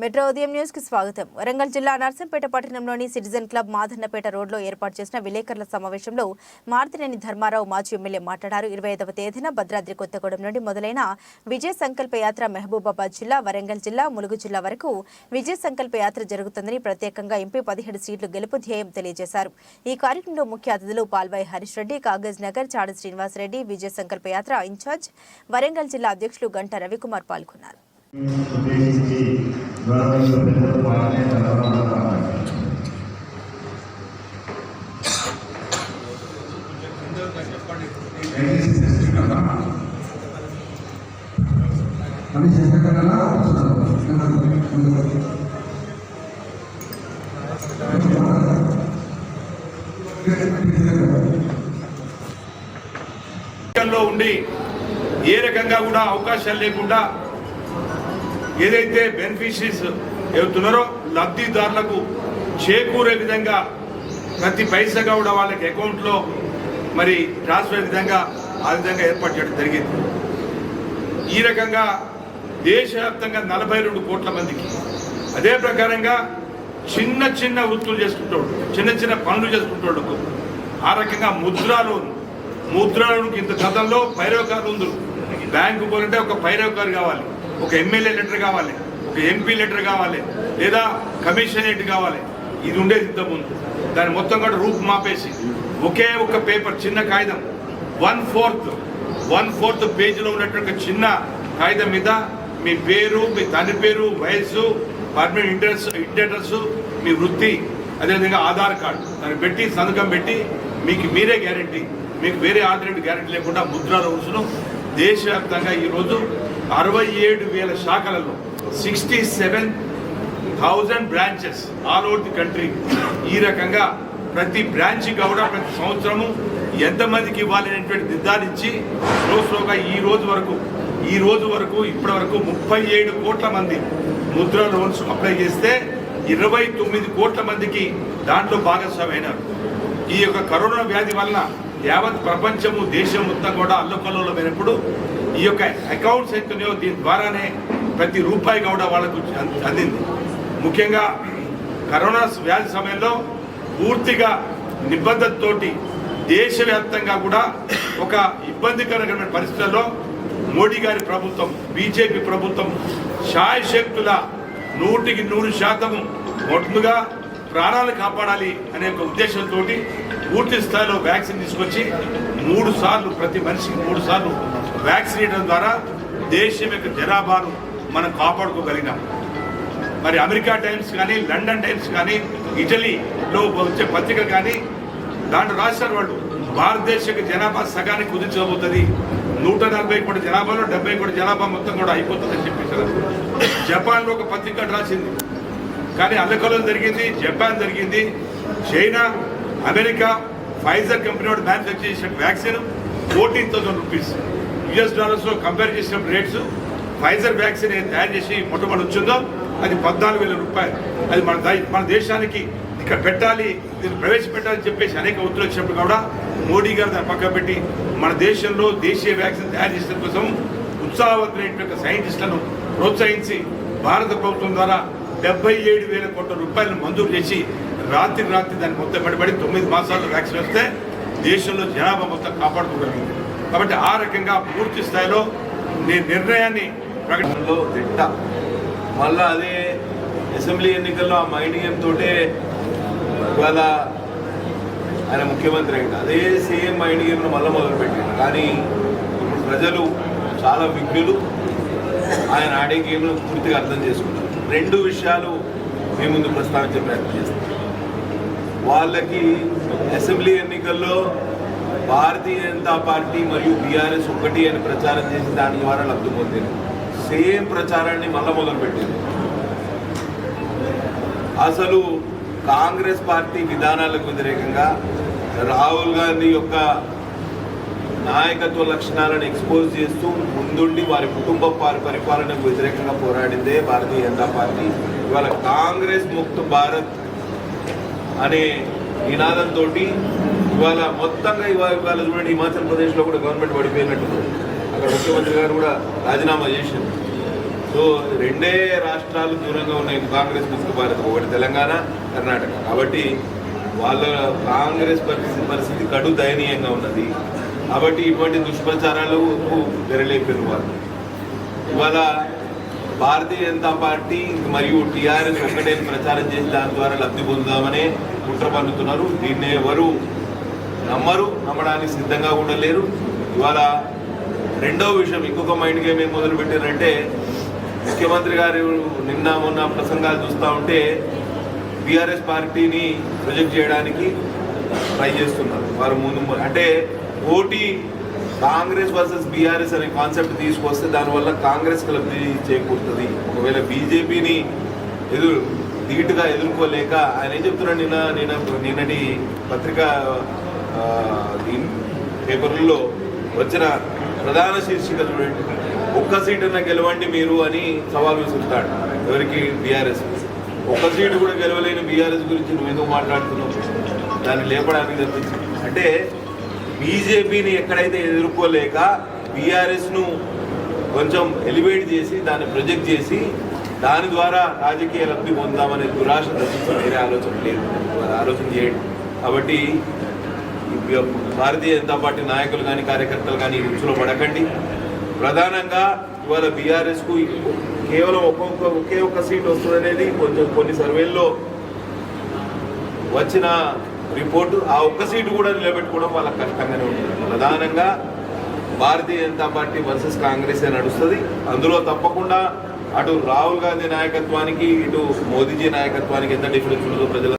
Metro ఉదయం న్యూస్కి స్వాగతం. వరంగల్ జిల్లా నర్సంపేట పట్టణంలోని సిటిజన్ క్లబ్ మాధన్నపేట రోడ్లో ఏర్పాటు చేసిన విలేకరుల సమావేశంలో మార్తినేని ధర్మారావు మాజీ ఎమ్మెల్యే మాట్లాడారు. ఇరవై ఐదవ తేదీన భద్రాద్రి కొత్తగూడెం నుండి మొదలైన విజయ సంకల్ప యాత్ర మహబూబాబాద్ జిల్లా వరంగల్ జిల్లా ములుగు జిల్లా వరకు విజయ సంకల్ప యాత్ర జరుగుతుందని ప్రత్యేకంగా ఎంపీ పదిహేడు సీట్లు గెలుపు ధ్యేయం తెలియజేశారు. ఈ కార్యక్రమంలో ముఖ్య అతిథులు పాల్వాయి హరీష్ రెడ్డి కాగజ్ నగర్ చాడ శ్రీనివాసరెడ్డి విజయ సంకల్ప యాత్ర ఇన్ఛార్జ్ వరంగల్ జిల్లా అధ్యక్షులు గంట రవికుమార్ పాల్గొన్నారు. ఉద్దేశించి గవర్నమెంట్ పెద్దలు ఉండి ఏ రకంగా కూడా అవకాశాలు లేకుండా ఏదైతే బెనిఫిషరీస్ అవుతున్నారో లబ్ధిదారులకు చేకూరే విధంగా ప్రతి పైసగా కూడా వాళ్ళకి అకౌంట్లో మరి ట్రాన్స్ఫర్ విధంగా ఆ విధంగా ఏర్పాటు చేయడం జరిగింది. ఈ రకంగా దేశవ్యాప్తంగా నలభై రెండు కోట్ల మందికి అదే ప్రకారంగా చిన్న చిన్న వృత్తులు చేసుకుంటాడు చిన్న చిన్న పనులు చేసుకుంటాడు ఆ రకంగా ముద్రా లోన్ ముద్రా లోన్కి ఇంత గతంలో పైరవకారు ఉంది బ్యాంకు పోలంటే ఒక పైరవకారు కావాలి. ఒక ఎమ్మెల్యే లెటర్ కావాలి ఒక ఎంపీ లెటర్ కావాలి లేదా కమిషనరేట్ కావాలి. ఇది ఉండేది ఇంతకుముందు. దాని మొత్తం కూడా రూపు మాపేసి ఒకే ఒక పేపర్ చిన్న కాగితం వన్ ఫోర్త్ వన్ ఫోర్త్ పేజీలో ఉన్నటువంటి చిన్న కాగితం మీద మీ పేరు మీ తండ్రి పేరు వయస్సు పర్మనెంట్ ఇంట్రెస్ట్ ఇంటెంట్రెస్ మీ వృత్తి అదేవిధంగా ఆధార్ కార్డు. దాన్ని పెట్టి సంతకం పెట్టి మీకు మీరే గ్యారంటీ మీకు వేరే ఆధార్ గ్యారంటీ లేకుండా ముద్ర రూల్స్ను దేశవ్యాప్తంగా ఈరోజు అరవై ఏడు వేల శాఖలలో sixty seven thousand branches all over the country ఈ రకంగా ప్రతి బ్రాంచ్ కూడా ప్రతి సంవత్సరము ఎంతమందికి ఇవ్వాలనేటువంటి నిర్ధారించి స్లో స్లోగా ఈ రోజు వరకు ఈ రోజు వరకు ఇప్పటి వరకు ముప్పై ఏడు కోట్ల మంది ముద్ర లోన్స్ అప్లై చేస్తే ఇరవై తొమ్మిది కోట్ల మందికి దాంట్లో భాగస్వామైనారు. ఈ యొక్క కరోనా వ్యాధి వలన యావత్ ప్రపంచము దేశం మొత్తం కూడా అల్లకల్లోలమైనప్పుడు ఈ యొక్క అకౌంట్స్ ఎంతున్నాయో దీని ద్వారానే ప్రతి రూపాయి కూడా వాళ్ళకు అందింది. ముఖ్యంగా కరోనా వ్యాధి సమయంలో పూర్తిగా నిబద్ధతతోటి దేశవ్యాప్తంగా కూడా ఒక ఇబ్బందికరమైన పరిస్థితుల్లో మోడీ గారి ప్రభుత్వం బీజేపీ ప్రభుత్వం శాయశక్తుల నూటికి నూరు శాతము మొదలుగా ప్రాణాలు కాపాడాలి అనే ఒక ఉద్దేశంతో పూర్తి స్థాయిలో వ్యాక్సిన్ తీసుకొచ్చి మూడు సార్లు ప్రతి మనిషికి మూడు సార్లు వ్యాక్సిన్ ఇవ్వడం ద్వారా దేశం యొక్క జనాభాను మనం కాపాడుకోగలిగినాం. మరి అమెరికా టైమ్స్ కానీ లండన్ టైమ్స్ కానీ ఇటలీలో వచ్చే పత్రిక కానీ దాంట్లో రాశారు వాళ్ళు. భారతదేశ యొక్క జనాభా సగానికి కుదించబోతుంది. నూట నలభై కోటి జనాభాలో డెబ్బై కోటి జనాభా మొత్తం కూడా అయిపోతుందని చెప్పేసారు జపాన్లో ఒక పత్రిక రాసింది. కానీ అల్లకల్లో జరిగింది జపాన్ జరిగింది. చైనా అమెరికా ఫైజర్ కంపెనీ వాడు మ్యానుఫ్యాక్చర్ చేసిన vaccine fourteen thousand rupees. US డాలర్స్లో compare చేసిన రేట్స్ ఫైజర్ వ్యాక్సిన్ తయారు చేసి మొట్టమొదటి వచ్చిందో అది పద్నాలుగు వేల రూపాయలు. అది మన మన దేశానికి ఇక్కడ పెట్టాలి దీన్ని ప్రవేశపెట్టాలని చెప్పేసి అనేక ఒత్తులు వచ్చినప్పుడు కూడా మోడీ గారు దాన్ని పక్కన పెట్టి మన దేశంలో దేశీయ వ్యాక్సిన్ తయారు చేసిన కోసం ఉత్సాహవంతులైన సైంటిస్టులను ప్రోత్సహించి భారత ప్రభుత్వం ద్వారా డెబ్బై ఏడు వేల కోట్ల రూపాయలను మంజూరు చేసి రాత్రి రాత్రి దాన్ని మొత్తం పడిపడి తొమ్మిది మాసాల్లో వ్యాక్సిన్ వస్తే దేశంలో జనాభా మొత్తం కాపాడుకోగలిగింది కాబట్టి ఆ రకంగా పూర్తి స్థాయిలో నేను నిర్ణయాన్ని ప్రకటనలో దిట్ట మళ్ళా అదే అసెంబ్లీ ఎన్నికల్లో ఆ మైండ్ గేమ్ తోటే ఇవాళ ఆయన ముఖ్యమంత్రి అయిన. అదే సేమ్ మైండ్ గేమ్ను మళ్ళీ మొదలుపెట్టాడు. కానీ ఇప్పుడు ప్రజలు చాలా విఘ్నులు ఆయన ఆడే గేమ్ను పూర్తిగా అర్థం చేసుకుంటారు రెండు విషయాలు మీ ముందు ప్రస్తావించే ప్రయత్నం చేస్తాం వాళ్ళకి అసెంబ్లీ ఎన్నికల్లో భారతీయ జనతా పార్టీ మరియు బీఆర్ఎస్ ఒకటి అని ప్రచారం చేసి దాని ద్వారా లబ్ధి పొందింది. సేమ్ ప్రచారాన్ని మళ్ళా మొదలుపెట్టింది. అసలు కాంగ్రెస్ పార్టీ విధానాలకు వ్యతిరేకంగా రాహుల్ గాంధీ యొక్క నాయకత్వ లక్షణాలను ఎక్స్పోజ్ చేస్తూ ముందుండి వారి కుటుంబ వారి పరిపాలనకు వ్యతిరేకంగా పోరాడిందే భారతీయ జనతా పార్టీ. ఇవాళ కాంగ్రెస్ ముక్త భారత్ అనే నినాదంతో ఇవాళ మొత్తంగా ఇవాళ ఇవాళ చూడండి హిమాచల్ ప్రదేశ్లో కూడా గవర్నమెంట్ పడిపోయినట్టు అక్కడ ముఖ్యమంత్రి గారు కూడా రాజీనామా చేసింది సో రెండే రాష్ట్రాలు దూరంగా ఉన్నాయి. కాంగ్రెస్ ముసుగు భారత్ ఒకటి తెలంగాణ కర్ణాటక. కాబట్టి వాళ్ళ కాంగ్రెస్ పరిస్థితి పరిస్థితి కడు దయనీయంగా ఉన్నది. కాబట్టి ఇటువంటి దుష్ప్రచారాలకు తెరలేపారు వాళ్ళు. ఇవాళ భారతీయ జనతా పార్టీ మరియు టీఆర్ఎస్ ఒక్కటే ప్రచారం చేసి దాని ద్వారా లబ్ధి పొందుదామనే కుట్ర పన్నుతున్నారు. దీన్ని ఎవరు నమ్మరు నమ్మడానికి సిద్ధంగా కూడా లేరు. ఇవాళ రెండవ విషయం ఇంకొక మైండ్ గేమ్ ఏం మొదలు పెట్టారంటే ముఖ్యమంత్రి గారు నిన్న మొన్న ప్రసంగాలు చూస్తూ ఉంటే బీఆర్ఎస్ పార్టీని ప్రొజెక్ట్ చేయడానికి ట్రై చేస్తున్నారు. వారు ముందు అంటే పోటీ కాంగ్రెస్ వర్సెస్ బీఆర్ఎస్ అనే కాన్సెప్ట్ తీసుకొస్తే దానివల్ల కాంగ్రెస్ లబ్ధి చేకూరుతుంది. ఒకవేళ బీజేపీని ఎదురు ధీటుగా ఎదుర్కోలేక ఆయన ఏం చెప్తున్నాడు నిన్న నిన్న నిన్నటి పత్రిక దీని పేపర్లలో వచ్చిన ప్రధాన శీర్షిక చూడండి. ఒక్క సీటున గెలవండి మీరు అని సవాల్ విసురుతాడు ఎవరికి? బీఆర్ఎస్. ఒక్క సీటు కూడా గెలవలేని బీఆర్ఎస్ గురించి నువ్వు ఎందుకు మాట్లాడుతున్నావు? దాన్ని లేపడానికి తప్పించి. అంటే బీజేపీని ఎక్కడైతే ఎదుర్కోలేక బీఆర్ఎస్ను కొంచెం ఎలివేట్ చేసి దాన్ని ప్రొజెక్ట్ చేసి దాని ద్వారా రాజకీయ లబ్ధి పొందామనే దురాశ తప్పించి వేరే ఆలోచన లేదు. అది ఆలోచన చేయండి. కాబట్టి భారతీయ జనతా పార్టీ నాయకులు కానీ కార్యకర్తలు కానీ ఈ ఉచ్చులో పడకండి. ప్రధానంగా ఇవాళ బీఆర్ఎస్కు కేవలం ఒక్కొక్క ఒకే ఒక్క సీట్ వస్తుందనేది కొంచెం కొన్ని సర్వేల్లో వచ్చిన రిపోర్టు ఆ ఒక్క సీటు కూడా నిలబెట్టుకోవడం వాళ్ళకి కష్టంగానే ఉంటుంది. ప్రధానంగా భారతీయ జనతా పార్టీ వర్సెస్ కాంగ్రెస్ నడుస్తుంది. అందులో తప్పకుండా అటు రాహుల్ గాంధీ నాయకత్వానికి ఇటు మోదీజీ నాయకత్వానికి ఎంత డిఫరెన్స్ ఉంటుందో ప్రజల